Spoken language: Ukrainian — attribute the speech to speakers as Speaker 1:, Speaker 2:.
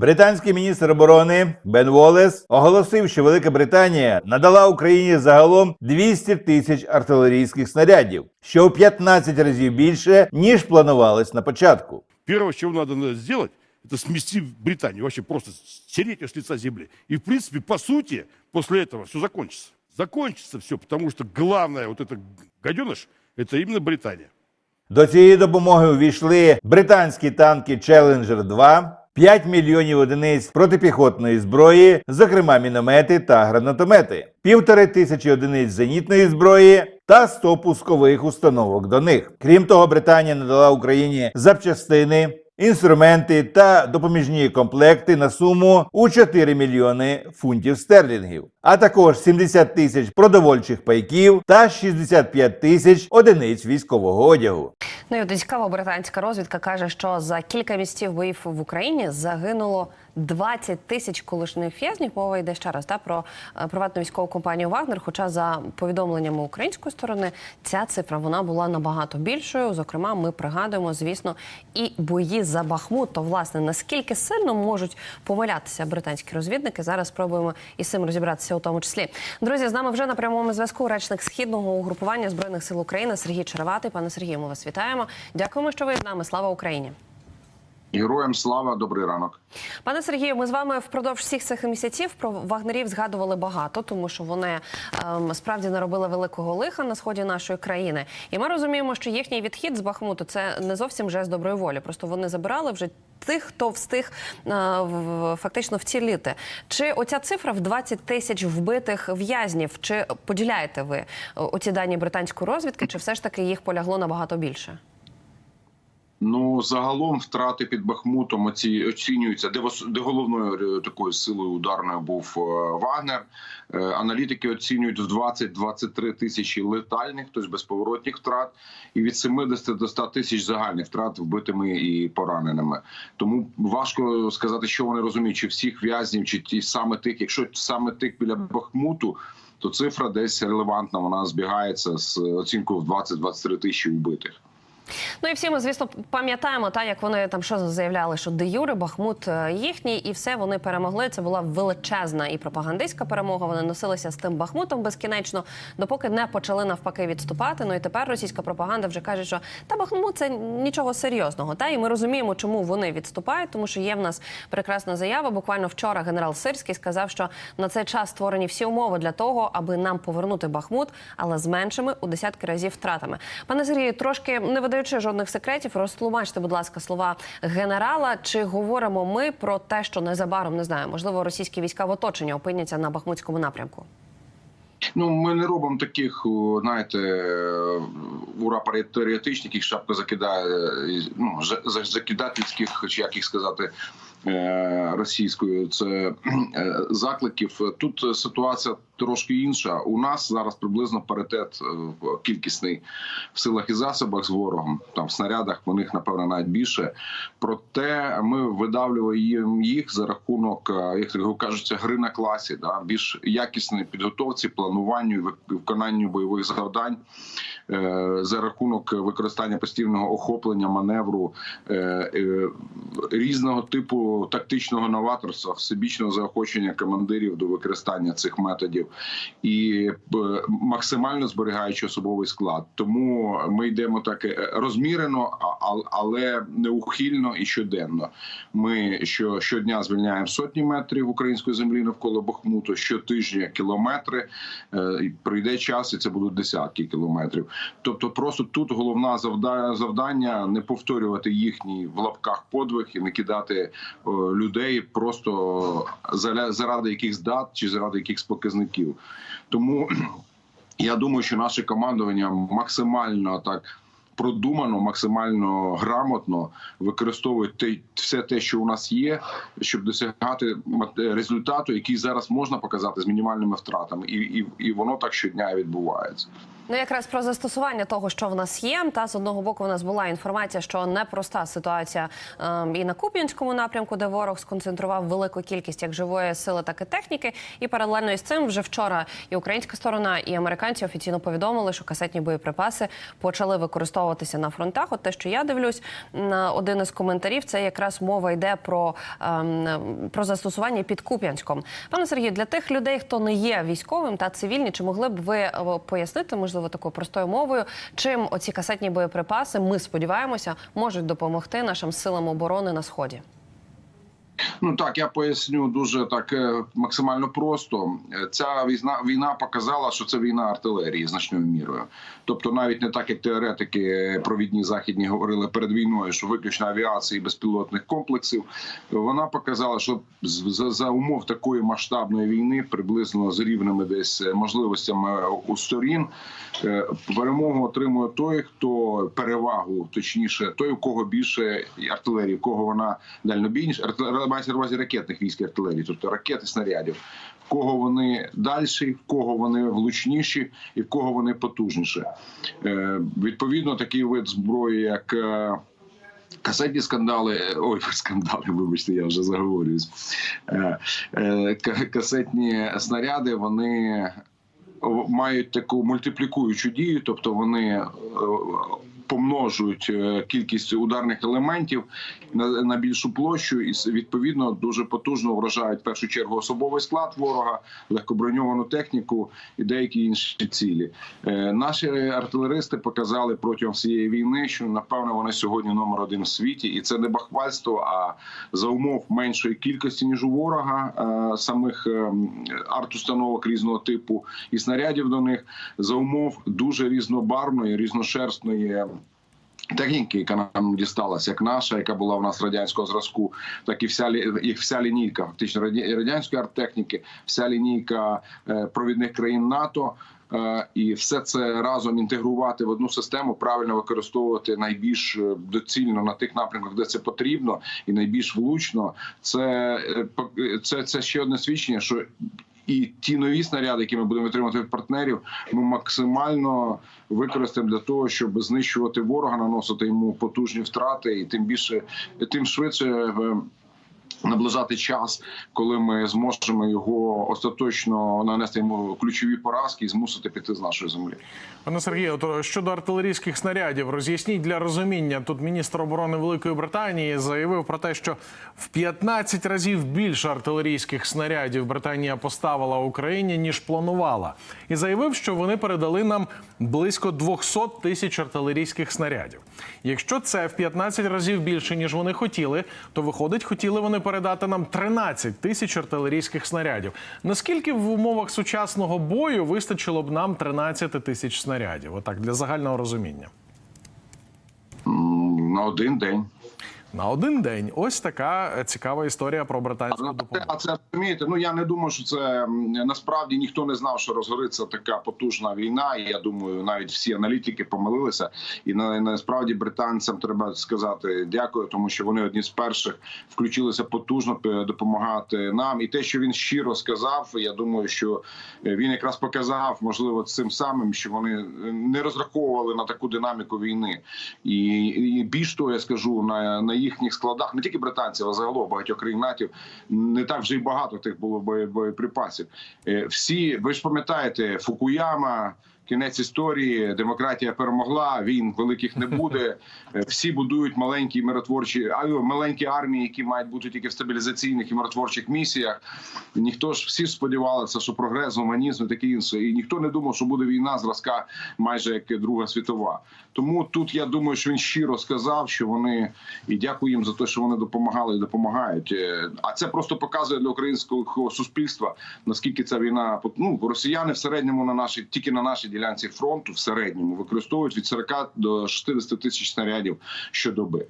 Speaker 1: Британський міністр оборони Бен Волес оголосив, що Велика Британія надала Україні загалом 200 тисяч артилерійських снарядів, що у 15 разів більше ніж планувалось на початку.
Speaker 2: Первое, чего надо надо сделать, это смести Британию, вообще просто стереть ее с лица земли. И, в принципе, по сути, после этого все закончится. Закончится все, потому что главное, вот это гаденыш, это именно Британия.
Speaker 1: До цієї допомоги увійшли британські танки Challenger 2, 5 мільйонів одиниць протипіхотної зброї, зокрема міномети та гранатомети, півтори тисячі одиниць зенітної зброї та 100 пускових установок до них. Крім того, Британія надала Україні запчастини. Інструменти та допоміжні комплекти на суму у 4 мільйони фунтів стерлінгів, а також 70 тисяч продовольчих пайків та 65 тисяч одиниць військового одягу.
Speaker 3: Ну і от британська розвідка каже, що за кілька місців боїв в Україні загинуло 20 тисяч колишніх в'язнів. Мова йде ще раз та про е, приватну військову компанію Вагнер. Хоча за повідомленнями української сторони ця цифра вона була набагато більшою. Зокрема, ми пригадуємо, звісно, і бої за Бахмут. То власне наскільки сильно можуть помилятися британські розвідники? Зараз спробуємо із цим розібратися у тому числі. Друзі, з нами вже на прямому зв'язку речник східного угрупування збройних сил України Сергій Череватий. Пане Сергію, ми вас вітаємо. Дякуємо, що ви з нами. Слава Україні.
Speaker 4: Героям слава, добрий ранок.
Speaker 3: Пане Сергію, ми з вами впродовж всіх цих місяців про вагнерів згадували багато, тому що вони ем, справді наробили великого лиха на сході нашої країни. І ми розуміємо, що їхній відхід з Бахмуту це не зовсім жест доброї волі. Просто вони забирали вже тих, хто встиг е, фактично вціліти. Чи оця цифра в 20 тисяч вбитих в'язнів? Чи поділяєте ви е, оці дані британської розвідки, чи все ж таки їх полягло набагато більше?
Speaker 4: Ну загалом втрати під Бахмутом оці оцінюються, де, де головною е, такою силою ударною був е, Вагнер. Е, Аналітики оцінюють в 20-23 тисячі летальних, тобто безповоротних втрат, і від 70 до 100 тисяч загальних втрат вбитими і пораненими. Тому важко сказати, що вони розуміють, чи всіх в'язнів, чи ті саме тих, якщо саме тих біля Бахмуту. То цифра десь релевантна, вона збігається з оцінкою в 20-23 тисячі вбитих.
Speaker 3: Ну і всі ми, звісно, пам'ятаємо, та як вони там що заявляли, що де Юре, Бахмут е, їхній, і все вони перемогли. Це була величезна і пропагандистська перемога. Вони носилися з тим Бахмутом безкінечно, допоки не почали навпаки відступати. Ну і тепер російська пропаганда вже каже, що та Бахмут це нічого серйозного. Та і ми розуміємо, чому вони відступають, тому що є в нас прекрасна заява. Буквально вчора генерал Сирський сказав, що на цей час створені всі умови для того, аби нам повернути Бахмут, але з меншими у десятки разів втратами. Пане Сергію, трошки не видаючи жодних секретів, розтлумачте, будь ласка, слова генерала. Чи говоримо ми про те, що незабаром не знаю, можливо, російські війська в оточенні опиняться на бахмутському напрямку?
Speaker 4: Ну, ми не робимо таких, знаєте, е, ура яких шапка закидає, е, ну, за- за- закидательських, чи як їх сказати, російською, це е, закликів. Тут ситуація трошки інша. У нас зараз приблизно паритет е, кількісний в силах і засобах з ворогом. Там в снарядах у них напевно навіть більше. Проте ми видавлюємо їх за рахунок, е, як кажуть, гри на класі, да більш якісної підготовці, плануванню і виконанню бойових завдань е, за рахунок використання постійного охоплення маневру е, е, різного типу тактичного новаторства, всебічного заохочення командирів до використання цих методів і е, максимально зберігаючи особовий склад. Тому ми йдемо так е, розмірено, але неухильно і щоденно. Ми що щодня звільняємо сотні метрів української землі навколо Бахмуту, щотижня кілометри. Е, Прийде час, і це будуть десятки кілометрів. Тобто, просто тут головна завдання не повторювати їхній в лапках подвиг і не кидати людей просто заради якихось дат чи заради якихось показників. Тому я думаю, що наше командування максимально так. Продумано, максимально грамотно використовують те, все те, що у нас є, щоб досягати мат- результату, який зараз можна показати з мінімальними втратами, і, і, і воно так щодня відбувається.
Speaker 3: Ну, якраз про застосування того, що в нас є. Та з одного боку, в нас була інформація, що непроста ситуація ем, і на Куп'янському напрямку, де ворог сконцентрував велику кількість як живої сили, так і техніки. І паралельно із цим вже вчора і українська сторона, і американці офіційно повідомили, що касетні боєприпаси почали використовувати застосовуватися на фронтах. От те, що я дивлюсь, один із коментарів, це якраз мова йде про, ем, про застосування під Куп'янськом. Пане Сергію, для тих людей, хто не є військовим та цивільні, чи могли б ви е, пояснити, можливо, такою простою мовою, чим оці касетні боєприпаси, ми сподіваємося, можуть допомогти нашим силам оборони на сході?
Speaker 4: Ну так я поясню дуже так е, максимально просто. Е, Ця війна війна показала, що це війна артилерії значною мірою. Тобто, навіть не так як теоретики провідні західні говорили перед війною, що виключно авіації безпілотних комплексів. Вона показала, що за, за умов такої масштабної війни, приблизно з рівними десь е, можливостями у сторін, перемогу отримує той, хто перевагу, точніше, той, у кого більше артилерії, у кого вона дальнобійніша, мається на увазі ракетних військ і артилерії, тобто ракети, снарядів. В кого вони дальші, в кого вони влучніші і в кого вони потужніші. Е, відповідно, такий вид зброї, як е, Касетні скандали, е, ой, скандали, вибачте, я вже заговорююсь. Е, Касетні снаряди вони мають таку мультиплікуючу дію, тобто вони помножують е, кількість ударних елементів на, на більшу площу, і відповідно дуже потужно вражають в першу чергу особовий склад ворога, легкоброньовану техніку і деякі інші цілі. Е, Наші артилеристи показали протягом всієї війни, що напевно вони сьогодні номер один в світі, і це не бахвальство, а за умов меншої кількості ніж у ворога е, самих арт-установок різного типу і снарядів до них за умов дуже різнобарвної, різношерстної. Техніки, яка нам дісталася, як наша, яка була в нас радянського зразку, так і вся як вся лінійка, фактично радянської арттехніки, вся лінійка е, провідних країн НАТО. Е, І все це разом інтегрувати в одну систему, правильно використовувати найбільш е, доцільно на тих напрямках, де це потрібно, і найбільш влучно. Це, це, це ще одне свідчення, що і ті нові снаряди, які ми будемо отримати від партнерів, ми максимально використаємо для того, щоб знищувати ворога, наносити йому потужні втрати, і тим більше, тим швидше. Е, Наближати час, коли ми зможемо його остаточно нанести йому ключові поразки і змусити піти з нашої землі.
Speaker 5: Пане Сергію, то щодо артилерійських снарядів, роз'ясніть для розуміння. Тут міністр оборони Великої Британії заявив про те, що в 15 разів більше артилерійських снарядів Британія поставила Україні ніж планувала, і заявив, що вони передали нам близько 200 тисяч артилерійських снарядів. Якщо це в 15 разів більше ніж вони хотіли, то виходить, хотіли вони передати нам 13 тисяч артилерійських снарядів. Наскільки в умовах сучасного бою вистачило б нам 13 тисяч снарядів? Отак для загального розуміння.
Speaker 4: На один день.
Speaker 5: На один день. Ось така е, цікава історія про британську
Speaker 4: А
Speaker 5: допомогу.
Speaker 4: це розумієте? Ну я не думаю, що це насправді ніхто не знав, що розгориться така потужна війна. І я думаю, навіть всі аналітики помилилися. І на насправді британцям треба сказати дякую, тому що вони одні з перших включилися потужно допомагати нам. І те, що він щиро сказав, я думаю, що е, він якраз показав, можливо, цим самим, що вони е, не розраховували на таку динаміку війни. І, і більш того, я скажу на, на їхніх складах, не тільки британців, а загалом багатьох країн НАТО, не так вже й багато тих було боєприпасів. Е, Всі, ви ж пам'ятаєте, Фукуяма. Кінець історії, демократія перемогла. Війн великих не буде. Е, Всі будують маленькі миротворчі а, маленькі армії, які мають бути тільки в стабілізаційних і миротворчих місіях. Ніхто ж всі сподівалися, що прогрес, гуманізм і таке інше. І ніхто не думав, що буде війна зразка, майже як Друга світова. Тому тут я думаю, що він щиро сказав, що вони і дякую їм за те, що вони допомагали і допомагають. Е, А це просто показує для українського суспільства наскільки ця війна ну, росіяни в середньому на нашій тільки на нашій ділянці фронту в середньому використовують від 40 до 60 тисяч снарядів щодоби.